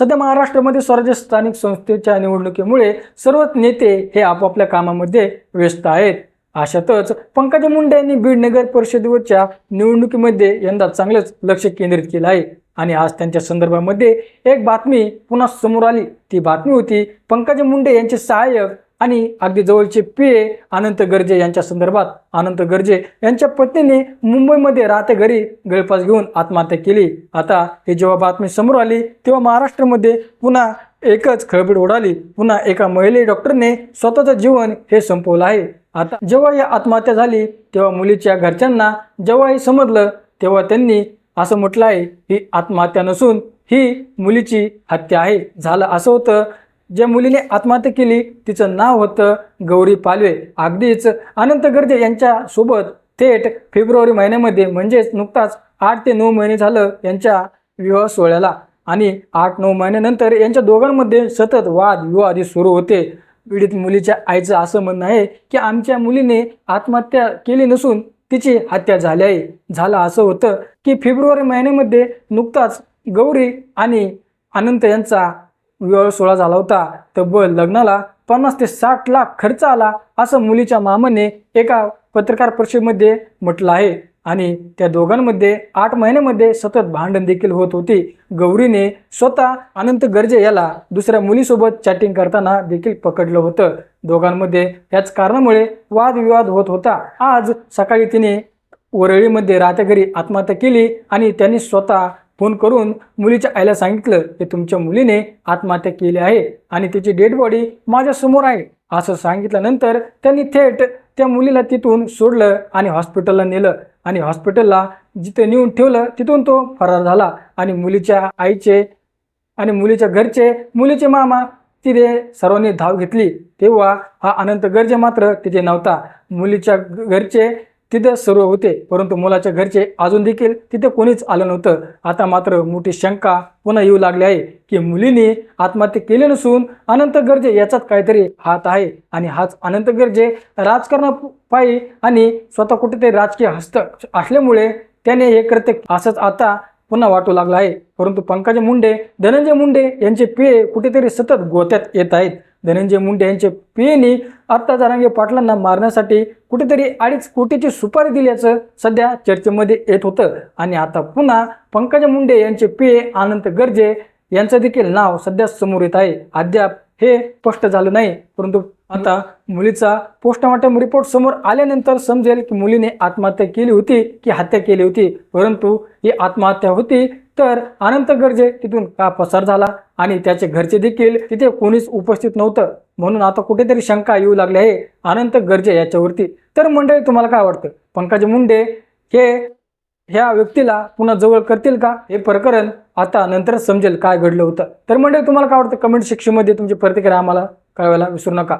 सध्या महाराष्ट्रामध्ये स्वराज्य स्थानिक संस्थेच्या निवडणुकीमुळे सर्वच नेते हे आपापल्या कामामध्ये व्यस्त आहेत. अशातच पंकजा मुंडे यांनी बीड नगर परिषदेवरच्या निवडणुकीमध्ये यंदा चांगलंच लक्ष केंद्रित केलं आहे. आणि आज त्यांच्या संदर्भामध्ये एक बातमी पुन्हा समोर आली. ती बातमी होती पंकजा मुंडे यांचे सहाय्यक आणि अगदी जवळचे पिये अनंत गर्जे यांच्या संदर्भात अनंत गर्जे यांच्या पत्नीने मुंबईमध्ये राहत्या घरी गळफास घेऊन आत्महत्या केली. आता ही जेव्हा बातमी समोर आली तेव्हा महाराष्ट्रामध्ये पुन्हा एकच खळबळ उडाली. पुन्हा एका महिला डॉक्टरने स्वतःचं जीवन हे संपवलं आहे. आता जेव्हा ही आत्महत्या झाली तेव्हा मुलीच्या घरच्यांना जेव्हा हे समजलं तेव्हा त्यांनी असं म्हटलं आहे ही आत्महत्या नसून ही मुलीची हत्या आहे. झालं असं होतं ज्या मुलीने आत्महत्या केली तिचं नाव होतं गौरी पालवे. अगदीच अनंत गर्जे यांच्यासोबत थेट फेब्रुवारी महिन्यामध्ये म्हणजेच नुकताच आठ ते नऊ महिने झालं यांच्या विवाह सोहळ्याला. आणि आठ नऊ महिन्यानंतर यांच्या दोघांमध्ये सतत वाद विवाद हे सुरू होते. पीडित मुलीच्या आईचं असं म्हणणं आहे की आमच्या मुलीने आत्महत्या केली नसून तिची हत्या झाली आहे. झालं असं होतं की फेब्रुवारी महिन्यामध्ये नुकताच गौरी आणि अनंत यांचा विवाह सोहळा झाला होता. तब्बल लग्नाला पन्नास ते साठ लाख खर्च आला असं मुलीच्या मामाने एका पत्रकार परिषदेमध्ये म्हटलं आहे. आणि त्या दोघांमध्ये आठ महिन्यामध्ये सतत भांडण देखील होत होती. गौरीने स्वतः अनंत गर्जे याला दुसऱ्या मुलीसोबत चॅटिंग करताना देखील पकडलं होतं. दोघांमध्ये याच कारणामुळे वादविवाद होत होता. आज सकाळी तिने वरळीमध्ये राहत्या घरी आत्महत्या केली आणि त्यांनी स्वतः फोन करून मुलीच्या आईला सांगितलं की तुमच्या मुलीने आत्महत्या केली आहे आणि तिची डेड बॉडी माझ्यासमोर आहे. असं सांगितल्यानंतर त्यांनी थेट त्या मुलीला तिथून सोडलं आणि हॉस्पिटलला नेलं. आणि हॉस्पिटलला जिथे नेऊन ठेवलं तिथून तो फरार झाला. आणि मुलीच्या आईचे आणि मुलीच्या घरचे मुलीचे मामा तिथे सर्वांनी धाव घेतली. तेव्हा हा अनंत गर्जे मात्र तिथे नव्हता. मुलीच्या घरचे तिथे सर्व होते. परंतु मुलाच्या घरचे अजून देखील तिथे कोणीच आलं नव्हतं. आता मात्र मोठी शंका पुन्हा येऊ लागली आहे की मुलीने आत्महत्या केली नसून अनंत गर्जे याचाच काहीतरी हात आहे. आणि हाच अनंत गर्जे राजकारणापायी आणि स्वतः कुठेतरी राजकीय हस्त असल्यामुळे त्याने हे कृत्य असंच आता पुन्हा वाटू लागला आहे. परंतु पंकजा मुंडे धनंजय मुंडे यांचे पेय कुठेतरी सतत गोत्यात येत आहेत. धनंजय मुंडे यांचे पेयनी आत्ता जरांगे पाटलांना मारण्यासाठी कुठेतरी अडीच कोटीची सुपारी दिल्याचं सध्या चर्चेमध्ये येत होतं. आणि आता पुन्हा पंकजा मुंडे यांचे पेय आनंद गर्जे यांचं देखील नाव सध्या समोर येत आहे. अद्याप हे स्पष्ट झालं नाही परंतु आता मुलीचा पोस्टमॉर्टम रिपोर्ट समोर आल्यानंतर समजेल की मुलीने आत्महत्या केली होती की हत्या केली होती. परंतु ही आत्महत्या होती तर अनंत गर्जे तिथून का पसार झाला आणि त्याचे घरचे देखील तिथे कोणीच उपस्थित नव्हतं. म्हणून आता कुठेतरी शंका येऊ लागली आहे अनंत गर्जे याच्यावरती. तर मंडळी तुम्हाला काय वाटतं? पंकज मुंडे हे ह्या व्यक्तीला पुन्हा जवळ करतील का? हे प्रकरण आता नंतर समजेल काय घडलं होतं. तर मंडळी तुम्हाला काय वाटतं? कमेंट सेक्शनमध्ये तुमची प्रतिक्रिया आम्हाला कळवायला विसरू नका.